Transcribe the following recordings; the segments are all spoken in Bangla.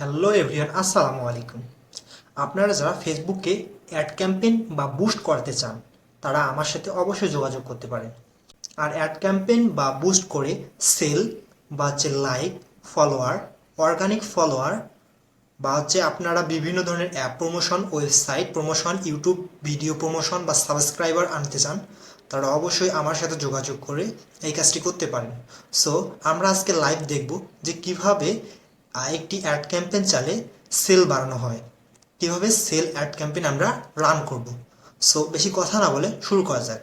হ্যালো এভরিওয়ান আসসালামু আলাইকুম আপনারা যারা ফেসবুকে অ্যাড ক্যাম্পেইন বা বুস্ট করতে চান, তারা আমার সাথে অবশ্যই যোগাযোগ করতে পারেন। আর অ্যাড ক্যাম্পেইন বা বুস্ট করে সেল বা হচ্ছে লাইক ফলোয়ার অর্গানিক ফলোয়ার বা হচ্ছে আপনারা বিভিন্ন ধরনের app promotion website promotion YouTube video promotion বা সাবস্ক্রাইবার আনতে চান, তারা অবশ্যই আমার সাথে যোগাযোগ করে এই কাজটি করতে পারেন। সো আমরা আজকে লাইভ দেখব যে কীভাবে আহ, একটি অ্যাড ক্যাম্পেইন চালে সেল বাড়ানো হয়। কীভাবে সেল অ্যাড ক্যাম্পেইন আমরা রান করব? সো বেশি কথা না বলে শুরু করা যাক।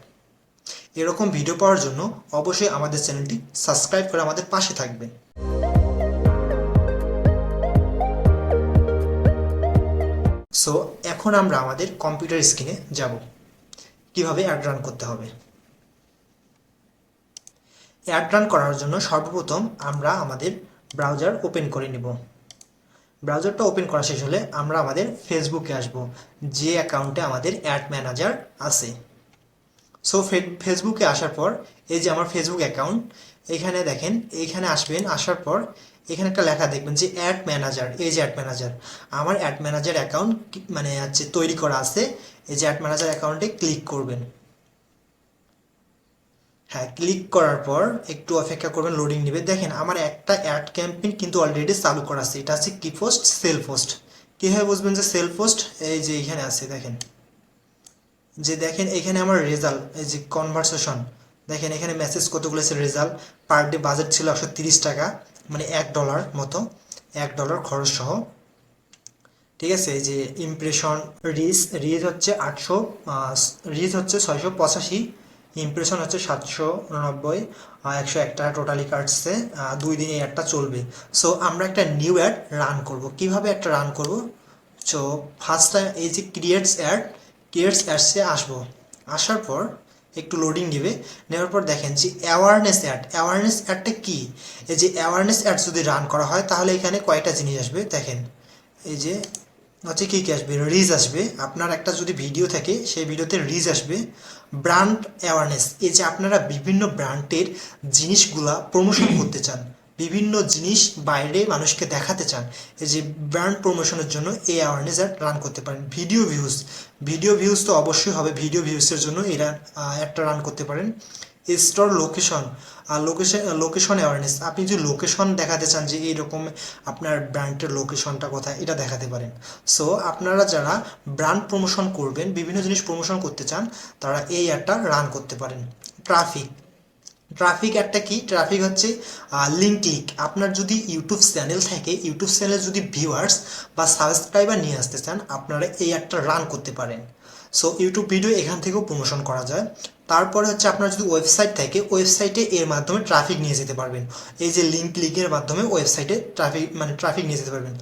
এরকম ভিডিও পাওয়ার জন্য অবশ্যই আমাদের চ্যানেলটি সাবস্ক্রাইব করে আমাদের পাশে থাকবেন। সো এখন আমরা আমাদের কম্পিউটার স্ক্রিনে যাব। কীভাবে অ্যাড রান করতে হবে? অ্যাড রান করার জন্য সর্বপ্রথম আমরা আমাদের ব্রাউজার ওপেন করে নিব। ব্রাউজারটা ওপেন করা শেষ হলে আমরা আমাদের ফেসবুকে আসব, যে অ্যাকাউন্টে আমাদের অ্যাড ম্যানেজার আছে। সো ফেসবুকে আসার পর, এই যে আমার ফেসবুক অ্যাকাউন্ট এখানে দেখেন এইখানে আসবেন, আসার পর, এখানে একটা লেখা দেখবেন যে অ্যাড ম্যানেজার এই যে অ্যাড ম্যানেজার আমার অ্যাড ম্যানেজার অ্যাকাউন্ট মানে হচ্ছে তৈরি করা আছে, এই যে অ্যাড ম্যানেজার অ্যাকাউন্টে ক্লিক করবেন। হ্যাঁ ক্লিক করার পর একটু অপেক্ষা করবেন লোডিং নেবে। দেখেন, আমার একটা অ্যাড ক্যাম্পেইন কিন্তু অলরেডি চালু করা আছে। এটা আছে কি পোস্ট সেল পোস্ট কীভাবে বুঝবেন যে সেল পোস্ট এই যে এখানে আছে, দেখেন। যে দেখেন, এখানে আমার রেজাল্ট এই যে কনভারসেশন দেখেন, এখানে মেসেজ কতগুলো আছে রেজাল্ট পার ডে বাজেট ছিল একশো তিরিশ টাকা মানে এক ডলার মতো। এক ডলার খরচ সহ। ঠিক আছে, এই যে ইমপ্রেশন রিচ রিচ হচ্ছে আটশো রিচ হচ্ছে ছয়শো পঁচাশি। ইমপ্রেশন হচ্ছে সাতশো উননব্বই একশো একটা টোটালি কাটছে দুই দিন অ্যাডটা চলবে। সো আমরা একটা নিউ অ্যাড রান করব। কীভাবে একটা রান করব? সো ফার্স্ট টাইম এই যে ক্রিয়েটস অ্যাড ক্রিয়েটস অ্যাডসে আসব। আসার পর একটু লোডিং নেবে নেওয়ার পর দেখেন যে অ্যাওয়ারনেস অ্যাড অ্যাওয়ারনেস অ্যাডটা কি? এই যে অ্যাওয়ারনেস অ্যাড যদি রান করা হয়, তাহলে এখানে কয়টা জিনিস আসবে। দেখেন, এই যে হচ্ছে কী কী আসবে? রিজ আসবে। আপনার একটা যদি ভিডিও থাকে সেই ভিডিওতে রিজ আসবে ব্র্যান্ড অ্যাওয়ারনেস এই যে আপনারা বিভিন্ন ব্র্যান্ডের জিনিসগুলা প্রমোশন করতে চান বিভিন্ন জিনিস বাইরে মানুষকে দেখাতে চান এই যে ব্র্যান্ড প্রমোশনের জন্য এই অ্যাওয়ারনেস অ্যাড রান করতে পারেন। ভিডিও ভিউজ ভিডিও ভিউজ তো অবশ্যই হবে। ভিডিও ভিউজের জন্য এরা একটা রান করতে পারেন। Store location location location awareness আপনি যদি লোকেশন দেখাতে চান যে এইরকম আপনার ব্র্যান্ডের লোকেশনটা কোথায়, এটা দেখাতে পারেন। সো আপনারা যারা ব্র্যান্ড প্রমোশন করবেন, বিভিন্ন জিনিস প্রমোশন করতে চান, তারা এই অ্যাডটা রান করতে পারেন। ট্রাফিক ট্রাফিক একটা কি? ট্রাফিক হচ্ছে লিঙ্ক ক্লিক আপনার যদি ইউটিউব চ্যানেল থাকে ইউটিউব চ্যানেলে যদি ভিউয়ার্স বা সাবস্ক্রাইবার নিয়ে আসতে চান, আপনারা এই অ্যাডটা রান করতে পারেন। সো ইউটিউব ভিডিও এখান থেকেও প্রমোশন করা যায়। তারপরে হচ্ছে আপনার যদি ওয়েবসাইট থাকে ওয়েবসাইটে এর মাধ্যমে ট্রাফিক নিয়ে যেতে পারবেন। এই যে লিঙ্ক ক্লিকের মাধ্যমে ওয়েবসাইটে ট্রাফিক মানে ট্রাফিক নিয়ে যেতে পারবেন।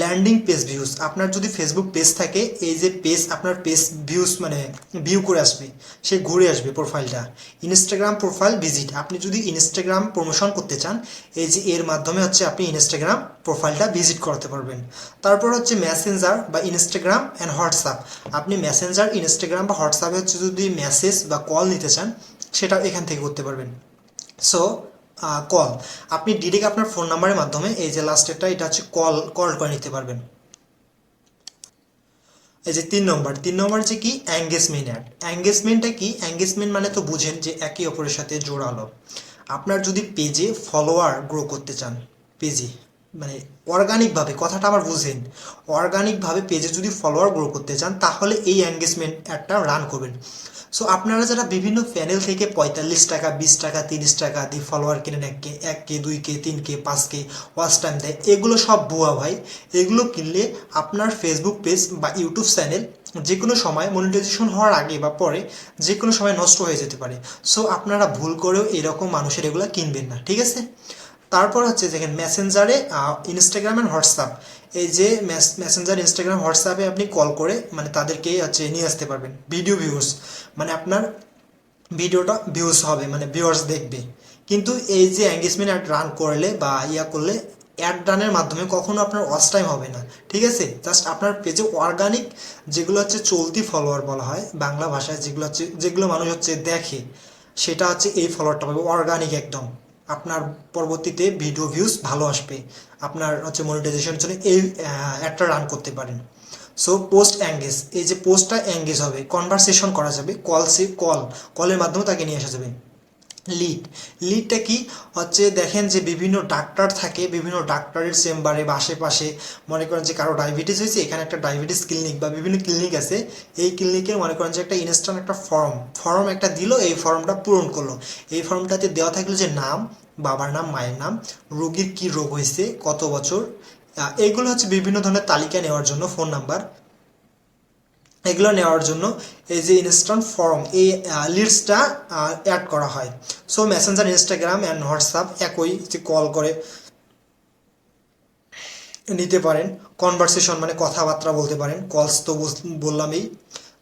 ল্যান্ডিং পেজ ভিউজ আপনার যদি ফেসবুক পেজ থাকে, এই যে পেজ আপনার পেজ ভিউজ মানে ভিউ করে আসবে, সে ঘুরে আসবে প্রোফাইলটা ইনস্টাগ্রাম প্রোফাইল ভিজিট আপনি যদি ইনস্টাগ্রাম প্রমোশন করতে চান, এই যে এর মাধ্যমে হচ্ছে আপনি ইনস্টাগ্রাম প্রোফাইলটা ভিজিট করতে পারবেন। তারপর হচ্ছে মেসেঞ্জার বা ইনস্টাগ্রাম অ্যান্ড হোয়াটসঅ্যাপ আপনি মেসেঞ্জার ইনস্টাগ্রাম বা হোয়াটসঅ্যাপে হচ্ছে যদি মেসেজ বা কল নিতে চান, সেটা এখান থেকে করতে পারবেন। সো কল আপনি ডিরেক্ট আপনার ফোন নাম্বারের মাধ্যমে এই যে লাস্টেরটা এটা হচ্ছে কল কল করে নিতে পারবেন। এই যে তিন নম্বর তিন নম্বর যে কি? অ্যাঙ্গেজমেন্ট অ্যাড অ্যাঙ্গেজমেন্টটা কি? অ্যাঙ্গেজমেন্ট মানে তো বুঝেন যে একে অপরের সাথে জোড়ালো আপনার যদি পেজে ফলোয়ার গ্রো করতে চান পেজে মানে অর্গানিকভাবে কথাটা আবার বুঝেন অর্গানিকভাবে পেজে যদি ফলোয়ার গ্রো করতে চান, তাহলে এই অ্যাঙ্গেজমেন্ট অ্যাডটা রান করবেন। সো আপনারা যারা বিভিন্ন প্যানেল থেকে পঁয়তাল্লিশ টাকা, বিশ টাকা, তিরিশ টাকা দিয়ে ফলোয়ার কিনেন এক কে এক কে দুই কে তিন কে পাঁচ কে ওয়াচ টাইম দেয়, এগুলো সব ভুয়া ভাই। এগুলো কিনলে আপনার ফেসবুক পেজ বা ইউটিউব চ্যানেল যে কোনো সময় মনিটাইজেশন হওয়ার আগে বা পরে যে কোনো সময় নষ্ট হয়ে যেতে পারে। সো আপনারা ভুল করেও এরকম মানুষের এগুলো কিনবেন না, ঠিক আছে? তারপর হচ্ছে দেখেন মেসেঞ্জারে ইনস্টাগ্রাম অ্যান্ড হোয়াটসঅ্যাপ এই যে মেসেঞ্জার ইনস্টাগ্রাম হোয়াটসঅ্যাপে আপনি কল করে মানে তাদেরকে হচ্ছে নিয়ে আসতে পারবেন। ভিডিও ভিউজ মানে আপনার ভিডিওটা ভিউজ হবে মানে ভিউয়ার্স দেখবে। কিন্তু এই যে এঙ্গেজমেন্ট অ্যাড রান করলে বা ইয়া করলে অ্যাড রানের মাধ্যমে কখনো আপনার ওয়াচ টাইম হবে না, ঠিক আছে? জাস্ট আপনার পেজে অর্গানিক যেগুলো হচ্ছে চলতি ফলোয়ার বলা হয়, বাংলা ভাষায় যেগুলো হচ্ছে, যেগুলো মানুষ হচ্ছে দেখে, সেটা হচ্ছে এই ফলোয়ারটা পাবে অর্গানিক একদম। আপনার পরবর্তীতে ভিডিও ভিউজ ভালো আসবে। আপনার হচ্ছে মনিটাইজেশনের জন্য এই অ্যাডটা রান করতে পারেন। সো পোস্ট অ্যাঙ্গেজ এই যে পোস্টটা অ্যাঙ্গেজ হবে কনভারসেশন করা যাবে কল সে কল কলের মাধ্যমে তাকে নিয়ে আসা যাবে। লিড লিডটা কি? হচ্ছে দেখেন যে বিভিন্ন ডাক্তার থাকে, বিভিন্ন ডাক্তারের চেম্বারে বা আশেপাশে। মনে করেন যে কারও ডায়াবেটিস হয়েছে, এখানে একটা ডায়াবেটিস ক্লিনিক বা বিভিন্ন ক্লিনিক আছে। এই ক্লিনিকের মনে করেন যে একটা ইনস্ট্যান্ট একটা ফর্ম ফর্ম একটা দিল, এই ফর্মটা পূরণ করল। এই ফর্মটাতে দেওয়া থাকল যে নাম, বাবার নাম, মায়ের নাম, রোগীর কি রোগ হয়েছে, কত বছর এইগুলো হচ্ছে বিভিন্ন ধরনের তালিকা নেওয়ার জন্য ফোন নাম্বার এগুলো নেওয়ার জন্য এই যে ইনস্ট্যান্ট ফর্ম এই লিডসটা অ্যাড করা হয়। So Messenger Instagram and WhatsApp একই যে কল করে নিতে পারেন। কনভারসেশন মানে কথাবার্তা বলতে পারেন। কলস তো বললামই।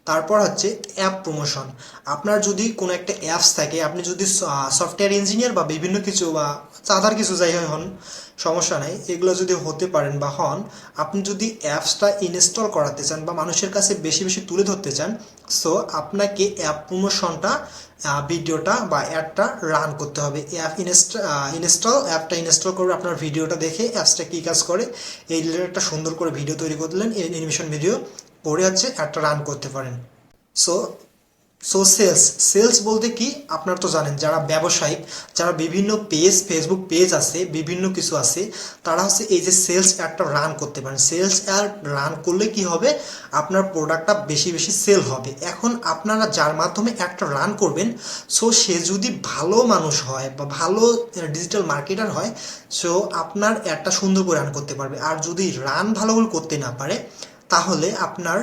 তারপর হচ্ছে অ্যাপ প্রমোশন আপনার যদি কোনো একটা অ্যাপস থাকে, আপনি যদি সফটওয়্যার ইঞ্জিনিয়ার বা বিভিন্ন কিছু বা চাঁদার কিছু যাই হন, সমস্যা নেই। এগুলো যদি হতে পারেন বা হন, আপনি যদি অ্যাপসটা ইনস্টল করাতে চান বা মানুষের কাছে বেশি বেশি তুলে ধরতে চান সো আপনাকে অ্যাপ প্রমোশনটা ভিডিওটা বা অ্যাপটা রান করতে হবে। অ্যাপ ইনস্টল অ্যাপটা ইনস্টল করবে আপনার ভিডিওটা দেখে অ্যাপসটা কী কাজ করে, এই রিলেটেড একটা সুন্দর করে ভিডিও তৈরি করে দিলেন এই অ্যানিমেশন ভিডিও করে হচ্ছে একটা রান করতে পারেন। সো সো সেলস সেলস বলতে কি? আপনারা তো জানেন, যারা ব্যবসায়িক যারা বিভিন্ন পেজ ফেসবুক পেজ আছে, বিভিন্ন কিছু আছে, তারা হচ্ছে এই যে সেলস অ্যাডটা রান করতে পারেন। সেলস অ্যাড রান করলে কি হবে? আপনার প্রোডাক্টটা বেশি বেশি সেল হবে। এখন আপনারা যার মাধ্যমে একটা রান করবেন সো সে যদি ভালো মানুষ হয় বা ভালো ডিজিটাল মার্কেটার হয় সো আপনার অ্যাডটা সুন্দর করে রান করতে পারবে। আর যদি রান ভালো করে করতে না পারে তাহলে আপনার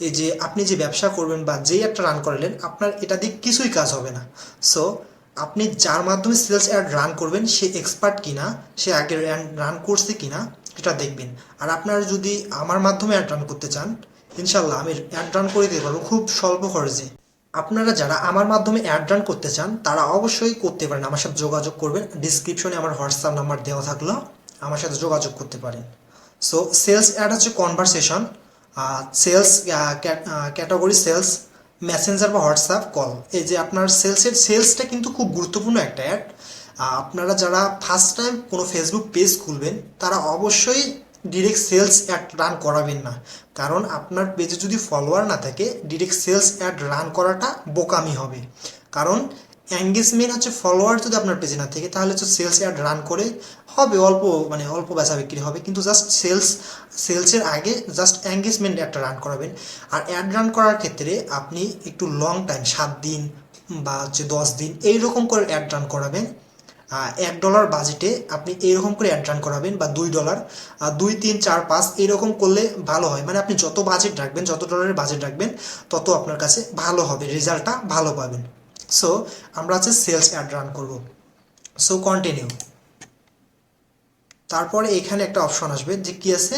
এই যে আপনি যে ব্যবসা করবেন বা যেই একটা রান করলেন, আপনার এটা দিয়ে কিছুই কাজ হবে না। সো আপনি যার মাধ্যমে সেলস অ্যাড রান করবেন, সে এক্সপার্ট কিনা, সে আগে রান করছে কিনা এটা দেখবেন। আর আপনার যদি আমার মাধ্যমে অ্যাড রান করতে চান ইনশাল্লাহ আমি অ্যাড রান করে দিতে পারব খুব স্বল্প খরচে। আপনারা যারা আমার মাধ্যমে অ্যাড রান করতে চান, তারা অবশ্যই করতে পারেন। আমার সাথে যোগাযোগ করবেন। ডিসক্রিপশনে আমার হোয়াটসঅ্যাপ নাম্বার দেওয়া থাকল। আমার সাথে যোগাযোগ করতে পারেন। সো সেলস অ্যাড হচ্ছে conversation sales category sales Messenger বা হোয়াটসঅ্যাপ কল এই যে আপনার সেলসের সেলসটা কিন্তু খুব গুরুত্বপূর্ণ একটা অ্যাড আপনারা যারা ফার্স্ট টাইম কোনো ফেসবুক পেজ খুলবেন, তারা অবশ্যই ডিরেক্ট সেলস অ্যাড রান করাবেন না। কারণ আপনার পেজে যদি ফলোয়ার না থাকে ডিরেক্ট সেলস অ্যাড রান করাটা বোকামি হবে। কারণ এঙ্গেজমেন্ট হচ্ছে ফলোয়ার যদি আপনার পেজে না থাকে, তাহলে হচ্ছে সেলস অ্যাড রান করে হবে, অল্প মানে অল্প বেচা বিক্রি হবে। কিন্তু জাস্ট সেলস সেলসের আগে জাস্ট এঙ্গেজমেন্ট একটা রান করাবেন। আর অ্যাড রান করার ক্ষেত্রে আপনি একটু লং টাইম সাত দিন বা হচ্ছে দশ দিন এইরকম করে অ্যাড রান করাবেন। এক ডলার বাজেটে আপনি এইরকম করে অ্যাড রান করাবেন বা দুই ডলার দুই, তিন, চার, পাঁচ এইরকম করলে ভালো হয়। মানে আপনি যত বাজেট রাখবেন, যত ডলারের বাজেট রাখবেন, তত আপনার কাছে ভালো হবে রেজাল্টটা ভালো পাবেন। সো আমরা হচ্ছে সেলস অ্যাড রান করব। সো কন্টিনিউ তারপরে এখানে একটা অপশন আসবে যে কি আছে?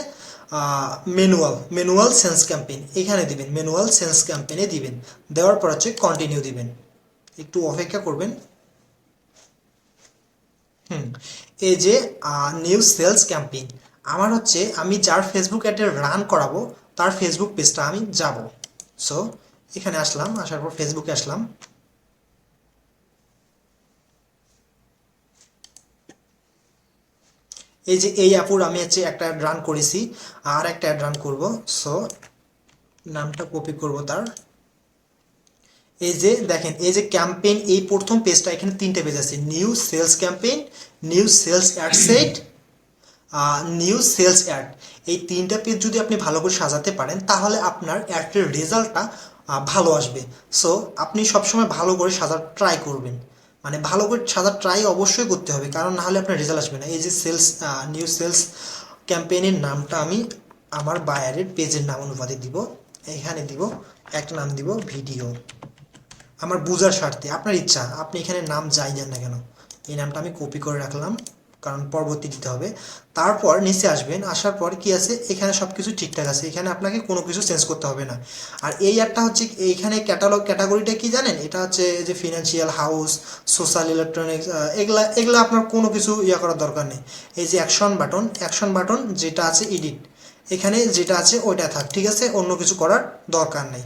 ম্যানুয়াল ম্যানুয়াল সেন্স ক্যাম্পেইন এখানে দিবেন ম্যানুয়াল সেন্স ক্যাম্পেইনে দিবেন। দেওয়ার পর হচ্ছে কন্টিনিউ দিবেন। একটু অপেক্ষা করবেন। হুম, এই যে নিউ সেলস ক্যাম্পেইন আমার হচ্ছে, আমি যার ফেসবুক অ্যাডে রান করাবো, তার ফেসবুক পেজটা আমি যাব। সো এখানে আসলাম, আসার পর ফেসবুকে আসলাম। এই যে এই অ্যাপুর আমি হচ্ছে একটা অ্যাড রান করেছি, আর একটা অ্যাড রান করব। সো নামটা কপি করব তার। এই যে দেখেন, এই যে ক্যাম্পেইন এই প্রথম পেজটা এখানে তিনটে পেজ আছে। New sales campaign new sales ad set new sales ad এই তিনটা পেজ যদি আপনি ভালো করে সাজাতে পারেন, তাহলে আপনার অ্যাডের রেজাল্টটা ভালো আসবে। সো আপনি সবসময় ভালো করে সাজার ট্রাই করবেন। মানে ভালো করে সাদা ট্রাই অবশ্যই করতে হবে, কারণ না হলে আপনার রেজাল্ট আসবে না। এই যে সেলস নিউ সেলস ক্যাম্পেইনের নামটা আমি আমার বায়ারের পেজের নাম অনুপাতে দিব, এখানে দিব একটা নাম দিব ভিডিও আমার বুঝার স্বার্থে, আপনার ইচ্ছা, আপনি এখানে নাম যাই দেন না কেন, এই নামটা আমি কপি করে রাখলাম। কারণ পরবর্তী দিতে হবে। তারপর নিচে আসবেন, আসার পর কি আছে? এখানে সব কিছু ঠিকঠাক আছে। এখানে আপনাকে কোনো কিছু চেঞ্জ করতে হবে না। আর এই অ্যাডটা হচ্ছে এইখানে ক্যাটালগ ক্যাটাগরিটা কি জানেন? এটা হচ্ছে যে ফিনান্সিয়াল হাউস সোশ্যাল ইলেকট্রনিক্স এগুলা, এগুলো আপনার কোনো কিছু ইয়ে করার দরকার নেই। এই যে অ্যাকশন বাটন অ্যাকশন বাটন যেটা আছে এডিট এখানে যেটা আছে ওইটা থাক, ঠিক আছে? অন্য কিছু করার দরকার নেই।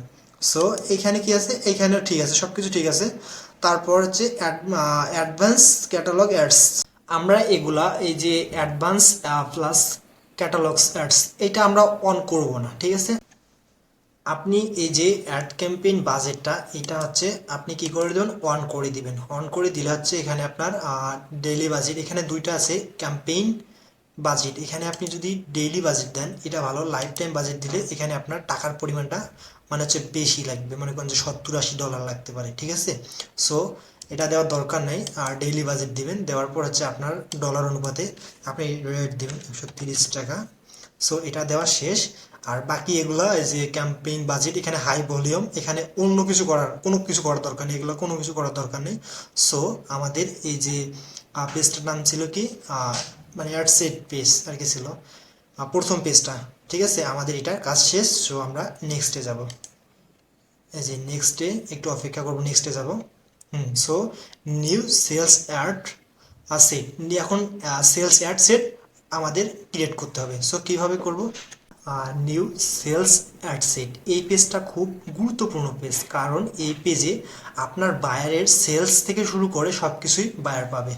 সো এখানে কি আছে? এখানেও ঠিক আছে সব কিছু ঠিক আছে। তারপর হচ্ছে অ্যাডভান্স ক্যাটালগ অ্যাডস আমরা এগুলা, এই যে অ্যাডভান্স প্লাস ক্যাটালগস অ্যাডস এটা আমরা অন করব না, ঠিক আছে? আপনি এই যে অ্যাড ক্যাম্পেইন বাজেটটা এটা হচ্ছে আপনি কি করে দেবেন? অন করে দিবেন। অন করে দিলে হচ্ছে এখানে আপনার ডেইলি বাজেট এখানে দুইটা আছে ক্যাম্পেইন বাজেট এখানে আপনি যদি ডেইলি বাজেট দেন, এটা ভালো লাইফ টাইম বাজেট দিলে এখানে আপনার টাকার পরিমাণটা মানে হচ্ছে বেশি লাগবে, মনে করেন যে সত্তর আশি ডলার লাগতে পারে, ঠিক আছে? সো এটা দেওয়ার দরকার নেই। আর ডেইলি বাজেট দিবেন। দেওয়ার পর হচ্ছে আপনার ডলার অনুপাতে আপনি রেট দেবেন একশো তিরিশ টাকা। সো এটা দেওয়া শেষ। আর বাকি এগুলা এই যে ক্যাম্পেইন বাজেট এখানে হাই ভলিউম এখানে অন্য কিছু করার, কোনো কিছু করার দরকার নেই। এগুলো কোনো কিছু করার দরকার নেই। সো আমাদের এই যে পেজটার নাম ছিল কি? মানে অ্যাডসেট পেজ আর কি ছিল। প্রথম পেজটা ঠিক আছে? আমাদের এটার কাজ শেষ। সো আমরা নেক্সটে যাব। এই যে নেক্সটে একটু অপেক্ষা করব। নেক্সটে যাব। So new sales ad set এখন সেলস অ্যাড সেট আমাদের ক্রিয়েট করতে হবে। সো কীভাবে করব? নিউ সেলস অ্যাড সেট এই পেজটা খুব গুরুত্বপূর্ণ পেজ কারণ এই পেজে আপনার বায়ারের সেলস থেকে শুরু করে সব কিছুই বায়ার পাবে।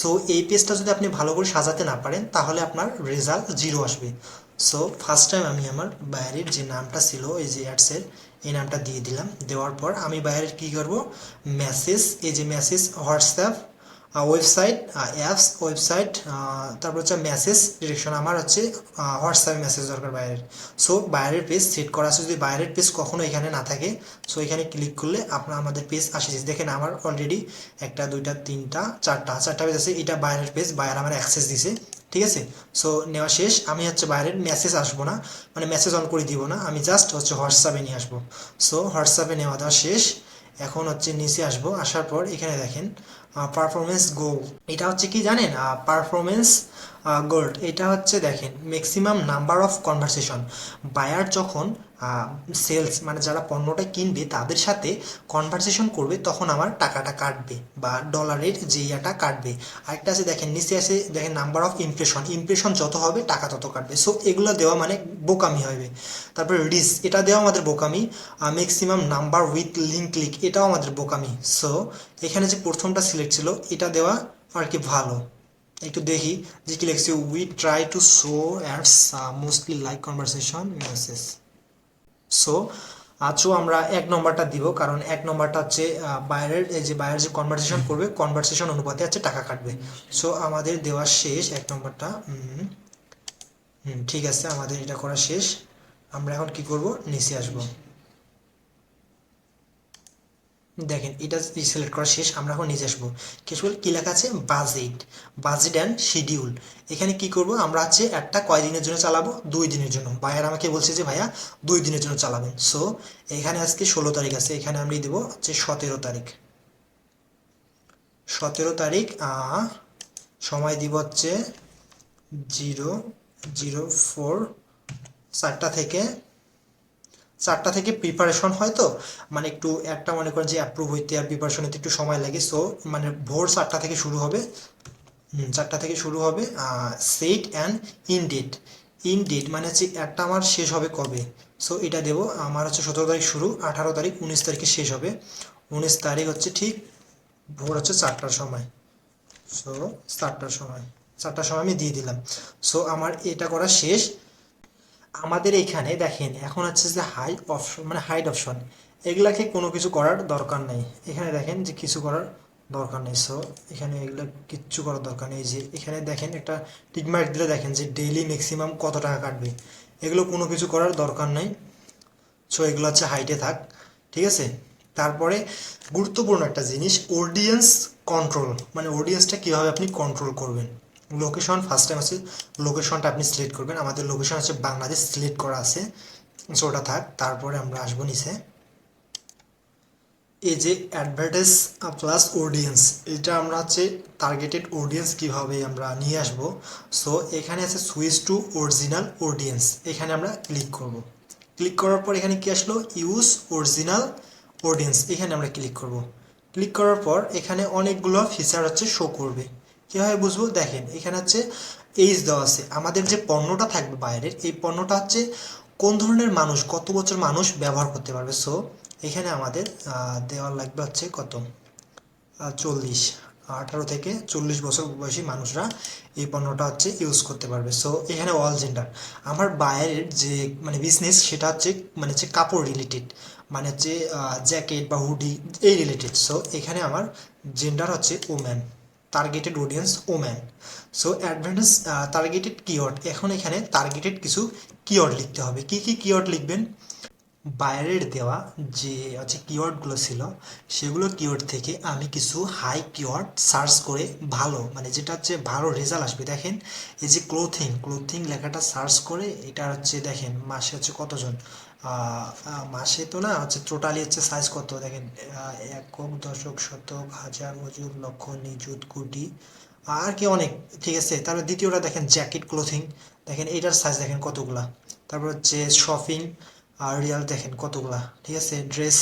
সো এই পেজটা যদি আপনি ভালো করে সাজাতে না পারেন, তাহলে আপনার রেজাল্ট জিরো আসবে। সো ফার্স্ট টাইম আমি আমার বায়ারের যে নামটা ছিল, এই যে অ্যাডসের এই নামটা দিয়ে দিলাম। দেওয়ার পর আমি বাইরের কী করব? মেসেজ এই যে message WhatsApp website apps website তারপর হচ্ছে মেসেজ ডিরেকশন আমার হচ্ছে হোয়াটসঅ্যাপে মেসেজ দরকার বাইরের। সো বাইরের পেজ সেট করা আছে। যদি বাইরের পেজ কখনো এখানে না থাকে সো এখানে ক্লিক করলে আপনার আমাদের পেজ আসে। দেখেন আমার অলরেডি একটা, দুইটা, তিনটা, চারটা চারটা পেজ আছে। এটা বাইরের পেজ বাইরে আমার অ্যাক্সেস দিছে। ঠিক আছে? সো নেওয়া শেষ। আমি হচ্ছে বাইরের মেসেজ আসব না। মানে মেসেজ অন করে দিব না। আমি জাস্ট হচ্ছে হোয়াটসঅ্যাপে নিয়ে আসব। সো হোয়াটসঅ্যাপে নেওয়া দেওয়া শেষ। এখন হচ্ছে নিচে আসব। আসার পর এখানে দেখেন পারফরমেন্স গো এটা হচ্ছে কি জানেন? পারফরমেন্স গোল্ড এটা হচ্ছে দেখেন maximum number of conversation buyer যখন সেলস মানে যারা পণ্যটা কিনবে, তাদের সাথে কনভারসেশন করবে, তখন আমার টাকাটা কাটবে বা ডলারের যে ইয়াটা কাটবে। আরেকটা আছে, দেখেন, নিচে আছে, দেখেন নাম্বার অফ ইমপ্রেশন ইমপ্রেশন যত হবে, টাকা তত কাটবে। সো এগুলো দেওয়া মানে বোকামি হবে। তারপরে রিস এটা দেওয়া আমাদের বোকামি। Maximum number with link click এটাও আমাদের বোকামি। সো এখানে যে প্রথমটা সিলেক্ট ছিল, এটা দেওয়া আর কি ভালো। একটু দেখি যে কি লিখছে we try to show ads mostly like conversation message so আছো আমরা এক নম্বরটা দিব কারণ এক নম্বরটা হচ্ছে বাইরের এই যে বাইরের যে কনভারসেশন করবে কনভারসেশন অনুপাতে হচ্ছে টাকা কাটবে। সো আমাদের দেওয়া শেষ এক নম্বরটা হুম ঠিক আছে আমাদের এটা করা শেষ। আমরা এখন কি করব? নিচে আসব। দেখেন, এটা সিলেক্ট করা শেষ, আমরা এখন নিচে আসব। কেবল কি লেখা আছে? বাজেট বাজেট অ্যান্ড শিডিউল এখানে কি করব? আমরা হচ্ছে একটা কয় দিনের জন্য চালাবো? দুই দিনের জন্য। ভাইয়ার আমাকে বলছে যে, ভাইয়া, দুই দিনের জন্য চালাবেন। সো এখানে আজকে ষোলো তারিখ আছে। এখানে আমি দেবো হচ্ছে সতেরো তারিখ। সতেরো তারিখ সময় দিব হচ্ছে জিরো জিরো, ফোর, চারটা থেকে চারটা থেকে প্রিপারেশন হয় তো? মানে একটু একটা মনে করেন যে অ্যাপ্রুভ হইতে আর প্রিপারেশন হইতে একটু সময় লাগে। সো মানে ভোর চারটা থেকে শুরু হবে। চারটা থেকে শুরু হবে set and end date end date মানে হচ্ছে একটা আমার শেষ হবে কবে? সো এটা দেবো। আমার হচ্ছে সতেরো তারিখ শুরু, আঠারো তারিখ, উনিশ তারিখে শেষ হবে। উনিশ তারিখ হচ্ছে ঠিক ভোর হচ্ছে চারটার সময়। সো চারটার সময়। চারটার সময় আমি দিয়ে দিলাম। সো আমার এটা করা শেষ। আমাদের এখানে দেখেন, এখন হচ্ছে যে হাই অপশন মানে হাইড অপশন এগুলাকে কোনো কিছু করার দরকার নেই। এখানে দেখেন যে কিছু করার দরকার নেই। সো এখানে এগুলো কিচ্ছু করার দরকার নেই। যে এখানে দেখেন একটা টিকমার্ক দিলে দেখেন যে ডেইলি ম্যাক্সিমাম কত টাকা কাটবে। এগুলো কোনো কিছু করার দরকার নেই। সো এগুলো হচ্ছে হাইটে থাক, ঠিক আছে? তারপরে গুরুত্বপূর্ণ একটা জিনিস অডিয়েন্স কন্ট্রোল মানে অডিয়েন্সটা কীভাবে আপনি কন্ট্রোল করবেন। লোকেশন ফার্স্ট টাইম আছে লোকেশনটা আপনি সিলেক্ট করবেন। আমাদের লোকেশন হচ্ছে বাংলাদেশ সিলেক্ট করা আছে। সো ওটা থাক। তারপরে আমরা আসব নিচে। এই যে অ্যাডভার্টাইজ প্লাস অডিয়েন্স এটা আমরা হচ্ছে টার্গেটেড অডিয়েন্স কীভাবে আমরা নিয়ে আসব? সো এখানে আছে সুইচ টু অরিজিনাল অডিয়েন্স এখানে আমরা ক্লিক করব। ক্লিক করার পর এখানে কি আসলো? ইউজ অরিজিনাল অডিয়েন্স এখানে আমরা ক্লিক করব। ক্লিক করার পর এখানে অনেকগুলো ফিচার হচ্ছে শো করবে। কীভাবে বুঝব দেখেন এখানে হচ্ছে এইজ দেওয়া আছে। আমাদের যে পণ্যটা থাকবে বাইরের এই পণ্যটা হচ্ছে কোন ধরনের মানুষ কত বছর মানুষ ব্যবহার করতে পারবে? সো এখানে আমাদের আহ, দেওয়া লাগবে হচ্ছে কত? চল্লিশ। আঠারো থেকে চল্লিশ বছর বয়সী মানুষরা এই পণ্যটা হচ্ছে ইউজ করতে পারবে। সো এখানে অল জেন্ডার আমার বায়ের যে মানে বিজনেস সেটা হচ্ছে মানে হচ্ছে কাপড় রিলেটেড মানে হচ্ছে জ্যাকেট বা হুডি এই রিলেটেড সো এখানে আমার জেন্ডার হচ্ছে woman targeted audience woman so advantage targeted keyword এখন এখানে টার্গেটেড কিছু কিওয়ার্ড লিখতে হবে। কি কি কিওয়ার্ড লিখবেন? বাইরের দেওয়া যে হচ্ছে কিওয়ার্ডগুলো ছিল, সেগুলো কিওয়ার্ড থেকে আমি কিছু হাই কিওয়ার্ড সার্চ করে ভালো মানে যেটা হচ্ছে ভালো রেজাল্ট আসবে। দেখেন, এই যে ক্লোথিং ক্লোথিং লেখাটা সার্চ করে, এটা হচ্ছে দেখেন, মাসে হচ্ছে কতজন? মাসে তো না হচ্ছে টোটালি হচ্ছে সাইজ কত? দেখেন একক, দশক, শতক, হাজার অযুত লক্ষ, নিযুত, কোটি, আর কি অনেক, ঠিক আছে? তারপর দ্বিতীয়টা দেখেন জ্যাকেট ক্লোথিং দেখেন এটার সাইজ দেখেন কতগুলা? তারপর হচ্ছে শপিং আর রিয়াল দেখেন কতগুলা? ঠিক আছে? ড্রেস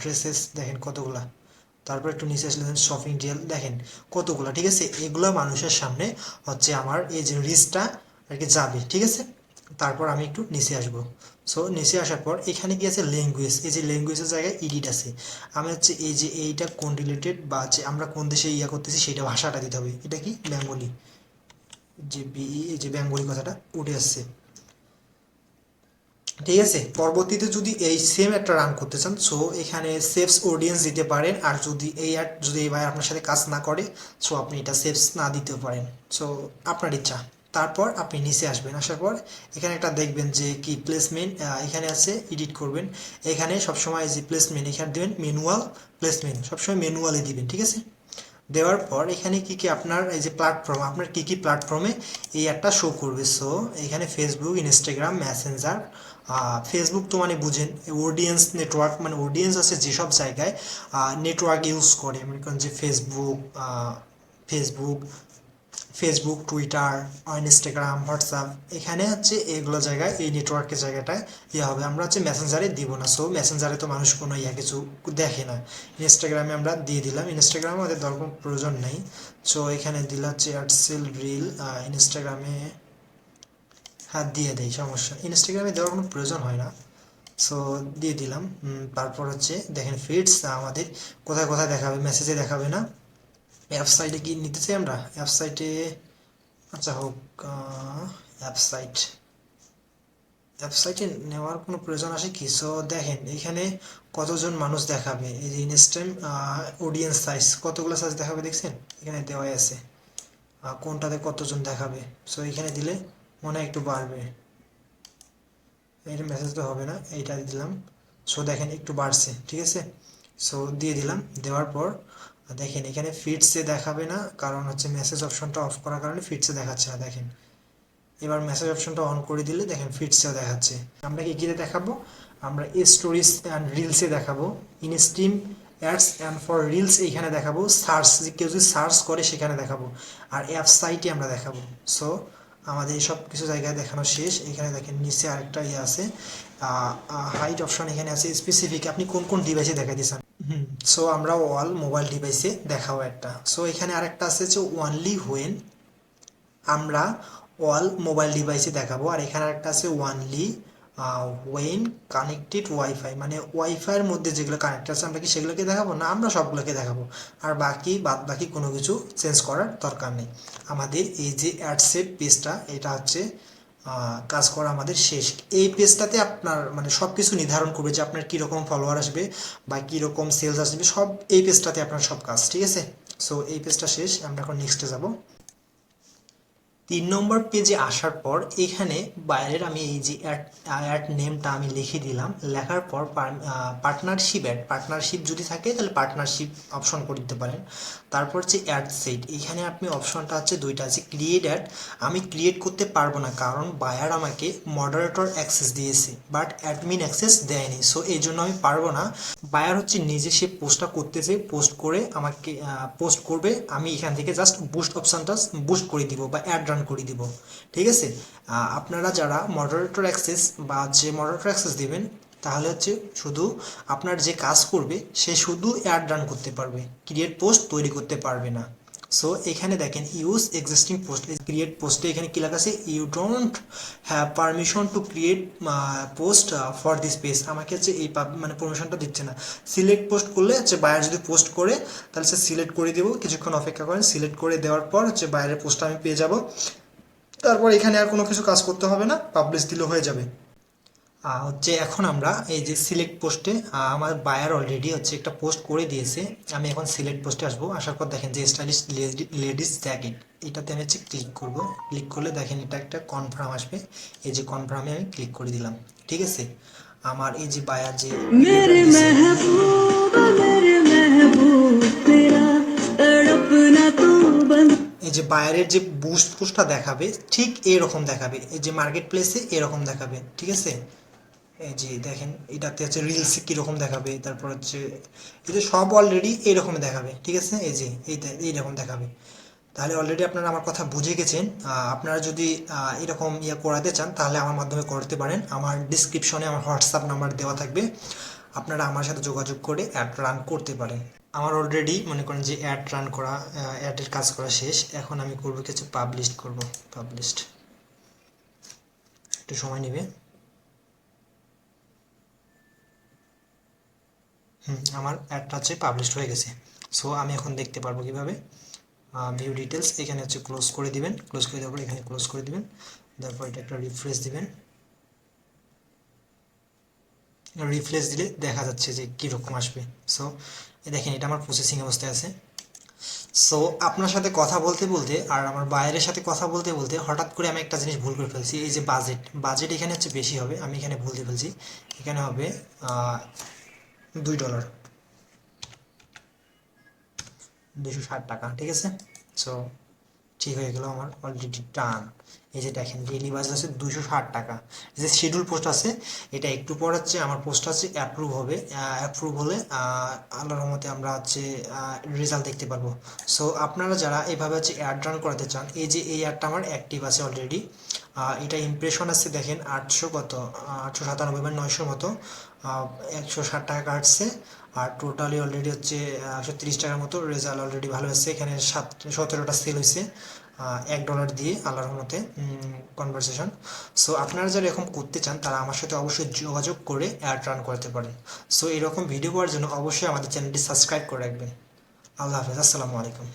ড্রেসেস দেখেন কতগুলা? তারপর একটু নিচে আসলে শপিং রিয়াল দেখেন কতগুলা? ঠিক আছে? এগুলো মানুষের সামনে হচ্ছে আমার এই যে রিচটা আর কি যাবে, ঠিক আছে? তারপর আমি একটু নিচে আসব। সো নিচে আসার পর এখানে কি আছে? ল্যাঙ্গুয়েজ এই যে ল্যাঙ্গুয়েজের জায়গায় এডিট আছে। আমি হচ্ছে এই যে এইটা কোন রিলেটেড বা যে আমরা কোন দেশে ইয়া করতেছি সেটা ভাষাটা দিতে হবে। এটা কি? বেঙ্গলি যে বি, এই যে বেঙ্গলি কথাটা উঠে আসছে। ঠিক আছে? পরবর্তীতে যদি এই সেম একটা রান করতে চান সো এখানে সেভস অডিয়েন্স দিতে পারেন। আর যদি এই অ্যাড যদি এই আপনার সাথে কাজ না করে সো আপনি এটা সেভস না দিতে পারেন। সো আপনার ইচ্ছা। তারপর আপনি নিচে আসবেন। আসার পর এখানে একটা দেখবেন যে কি প্লেসমেন্ট এখানে আছে এডিট করবেন। এখানে সবসময় যে প্লেসমেন্ট এখানে দেবেন ম্যানুয়াল প্লেসমেন্ট সবসময় ম্যানুয়ালে দিবেন, ঠিক আছে? দেওয়ার পর এখানে কি কি আপনার এই যে প্ল্যাটফর্ম আপনার কি কি প্ল্যাটফর্মে এই একটা শো করবে। সো এখানে ফেসবুক ইনস্টাগ্রাম মেসেঞ্জার ফেসবুক তো মানে বুঝেন অডিয়েন্স নেটওয়ার্ক মানে অডিয়েন্স আছে যেসব জায়গায় নেটওয়ার্ক ইউজ করে। মনে যে Facebook Facebook Facebook Twitter Instagram WhatsApp এখানে হচ্ছে এগুলো জায়গায়, এই নেটওয়ার্কের জায়গাটায় ইয়ে হবে। আমরা হচ্ছে মেসেঞ্জারে দিব না। সো মেসেঞ্জারে তো মানুষ কোনো ইয়া কিছু দেখে না। ইনস্টাগ্রামে আমরা দিয়ে দিলাম। ইনস্টাগ্রামে আমাদের দরকার প্রয়োজন নেই। সো এখানে দিলাম হচ্ছে এয়ারসেল রিল ইনস্টাগ্রামে হ্যাঁ দিয়ে দেই, সমস্যা ইনস্টাগ্রামে দেওয়ার কোনো প্রয়োজন হয় না। সো দিয়ে দিলাম। তারপর হচ্ছে দেখেন ফিডস আমাদের কোথায় কোথায় দেখাবে মেসেজে দেখাবে না। ওয়েবসাইটে কি নিতে চাই আমরা? ওয়েবসাইটে আচ্ছা হোক ওয়েবসাইট ওয়েবসাইটে নেওয়ার কোনো প্রয়োজন আসে কি? সো দেখেন, এখানে কতজন মানুষ দেখাবে? এই যে ইনস্টাম অডিয়েন্স সাইজ কতগুলো সাইজ দেখাবে দেখছেন? এখানে দেওয়াই আছে। কোনটাতে কতজন দেখাবে? সো এখানে দিলে মনে হয় একটু বাড়বে। এইটা মেসেজ তো হবে না, এইটা দিলাম। সো দেখেন, একটু বাড়ছে, ঠিক আছে? সো দিয়ে দিলাম। দেওয়ার পর দেখেন, এখানে ফিডসে দেখাবে না, কারণ হচ্ছে মেসেজ অপশনটা অফ করার কারণে ফিডসে দেখাচ্ছে না, দেখেন। এবার মেসেজ অপশনটা অন করে দিলে দেখেন ফিডসেও দেখাচ্ছে। আমরা কি কিতে দেখাবো? আমরা এ স্টোরিজ অ্যান্ড রিলসে দেখাবো। In stream ads and for reels এইখানে দেখাবো। সার্চ কেউ যদি সার্চ করে সেখানে দেখাবো। আর অ্যাপ সাইটে আমরা দেখাবো। সো আমাদের এই সব কিছু জায়গায় দেখানো শেষ। এখানে দেখেন নিচে আরেকটা ইয়ে আছে। হাইট অপশন এখানে আছে। স্পেসিফিক আপনি কোন কোন ডিভাইসে দেখাইতে চান? হুম। সো আমরা অল মোবাইল ডিভাইসে দেখাবো একটা। সো এখানে আরেকটা আছে যে ওয়ানলি হোয়েন আমরা অল মোবাইল ডিভাইসে দেখাবো। আর এখানে একটা আছে ওয়ানলি ওয়েন কানেক্টেড ওয়াইফাই মানে ওয়াইফাইয়ের মধ্যে যেগুলো কানেক্ট আছে, আমরা কি সেগুলোকে দেখাবো? না, আমরা সবগুলোকে দেখাবো। আর বাকি, বাদ বাকি কোনো কিছু চেঞ্জ করার দরকার নেই। আমাদের এই যে অ্যাডসেট পেজটা এটা হচ্ছে কাজ করা আমাদের শেষ। এই পেজটাতে আপনার মানে সব কিছু নির্ধারণ করবে যে আপনার কীরকম ফলোয়ার আসবে বা কীরকম সেলস আসবে, সব এই পেজটাতে আপনার সব কাজ, ঠিক আছে? সো এই পেজটা শেষ, আমরা এখন নেক্সটে যাব। তিন নম্বর পেজে আসার পর এখানে বাইরের আমি এই যে অ্যাড অ্যাড নেমটা আমি লিখে দিলাম। লেখার পর পার্টনারশিপ অ্যাড পার্টনারশিপ যদি থাকে তাহলে পার্টনারশিপ অপশন করে দিতে পারেন। তারপর হচ্ছে অ্যাড সেট এখানে আপনি অপশনটা আছে দুইটা আছে ক্রিয়েট অ্যাড আমি ক্রিয়েট করতে পারব না কারণ বায়ার আমাকে মডারেটর অ্যাক্সেস দিয়েছে বাট অ্যাডমিন অ্যাক্সেস দেয়নি। সো এই জন্য আমি পারব না। বায়ার হচ্ছে নিজে সে পোস্টটা করতেছে পোস্ট করে আমাকে পোস্ট করবে। আমি এখান থেকে জাস্ট বুস্ট অপশানটা বুস্ট করে দিব বা অ্যাড রান করে দিব। ঠিক আছে? আপনারা যারা মডারেটর অ্যাক্সেস বা যে মডারেটর অ্যাক্সেস দেবেন, তাহলে হচ্ছে শুধু আপনার যে কাজ করবে, সে শুধু অ্যাড রান করতে পারবে। ক্রিয়েট পোস্ট তৈরি করতে পারবে না। সো এখানে দেখেন ইউজ এক্সিস্টিং পোস্ট ক্রিয়েট পোস্টে এখানে কি লেখা আছে? You don't have permission to create post for this page আমাকে হচ্ছে এই মানে পারমিশনটা দিচ্ছে না। সিলেক্ট পোস্ট করলে হচ্ছে বায়ার যদি পোস্ট করে, তাহলে সে সিলেক্ট করে দেবো। কিছুক্ষণ অপেক্ষা করেন সিলেক্ট করে দেওয়ার পর হচ্ছে বাইরের পোস্টটা আমি পেয়ে যাব। তারপর এখানে আর কোনো কিছু কাজ করতে হবে না। পাবলিশ দিলে হয়ে যাবে। হচ্ছে এখন আমরা এই যে সিলেক্ট পোস্টে আমার বায়ার অলরেডি হচ্ছে একটা পোস্ট করে দিয়েছে। আমি এখন সিলেক্ট পোস্টে আসব। আসার পর দেখেন যে স্টাইলিশ লেডিস জ্যাকেট এটাতে আমি হচ্ছে ক্লিক করব। ক্লিক করলে দেখেন এটা একটা কনফার্ম আসবে। এই যে কনফার্মে আমি ক্লিক করে দিলাম। ঠিক আছে? আমার এই যে বায়ার যে এই যে বায়ারের যে বুস্ট পুস্টটা দেখাবে ঠিক এরকম দেখাবে। এই যে মার্কেট প্লেসে এরকম দেখাবে। ঠিক আছে? এই যে দেখেন, এটাতে হচ্ছে রিলস কীরকম দেখাবে, তারপর হচ্ছে যে সব অলরেডি এরকম দেখাবে, ঠিক আছে? এই যে এই দে- এইরকম দেখাবে। তাহলে অলরেডি আপনারা আমার কথা বুঝে গেছেন। আপনারা যদি এরকম ইয়ে করাতে চান, তাহলে আমার মাধ্যমে করতে পারেন। আমার ডিসক্রিপশনে আমার হোয়াটসঅ্যাপ নাম্বার দেওয়া থাকবে। আপনারা আমার সাথে যোগাযোগ করে অ্যাড রান করতে পারেন। আমার অলরেডি মনে করেন যে অ্যাড রান করা অ্যাডের কাজ করা শেষ। এখন আমি করব কিছু পাবলিশ করব পাবলিশড একটু সময় নেবে। আমার অ্যাডটা হচ্ছে পাবলিশড হয়ে গেছে। সো আমি এখন দেখতে পারব কীভাবে। ভিউ ডিটেলস এখানে হচ্ছে ক্লোজ করে দিবেন। ক্লোজ করে দেওয়ার পর এখানে ক্লোজ করে দিবেন। তারপর এটা একটা রিফ্রেশ দিবেন। রিফ্রেশ দিলে দেখা যাচ্ছে যে কীরকম আসবে। সো দেখেন, এটা আমার প্রসেসিং অবস্থায় আছে। সো আপনার সাথে কথা বলতে বলতে আর আমার বাইরের সাথে কথা বলতে বলতে হঠাৎ করে আমি একটা জিনিস ভুল করে ফেলছি। এই যে বাজেট বাজেট এখানে হচ্ছে বেশি হবে। আমি এখানে ভুল দিয়ে ফেলছি। এখানে হবে দুই ডলার দুশো ষাট টাকা ঠিক আছে? সো ঠিক হয়ে গেল আমার অলরেডি টান এই যে দেখেন ডেইলি বাজেট আছে দুশো ষাট টাকা। যে শিডিউল পোস্ট আছে এটা একটু পর হচ্ছে আমার পোস্ট আছে অ্যাপ্রুভ হবে। অ্যাপ্রুভ হলে আহ, আল্লাহর রহমতে আমরা হচ্ছে রেজাল্ট দেখতে পারব। সো আপনারা যারা এইভাবে হচ্ছে অ্যাড রান করাতে চান এই যে এই অ্যাডটা আমার অ্যাক্টিভ আছে অলরেডি এটা ইমপ্রেশন আছে দেখেন, আটশো কত, আটশো সাতানব্বই মানে নয়শোর মতো একশো ষাট টাকা কাটছে, আর টোটালি অলরেডি হচ্ছে একশো তিরিশ টাকার মতো রেজাল্ট অলরেডি ভালো হয়েছে এখানে সাত, সতেরোটা সেল হয়েছে এক ডলার দিয়ে, আল্লাহর মতে কনভারসেশন সো আপনারা যারা এরকম করতে চান, তারা আমার সাথে অবশ্যই যোগাযোগ করে অ্যাড রান করতে পারেন। সো এরকম ভিডিও পাওয়ার জন্য অবশ্যই আমাদের চ্যানেলটি সাবস্ক্রাইব করে রাখবেন। আল্লাহ হাফেজ, আসসালামু আলাইকুম।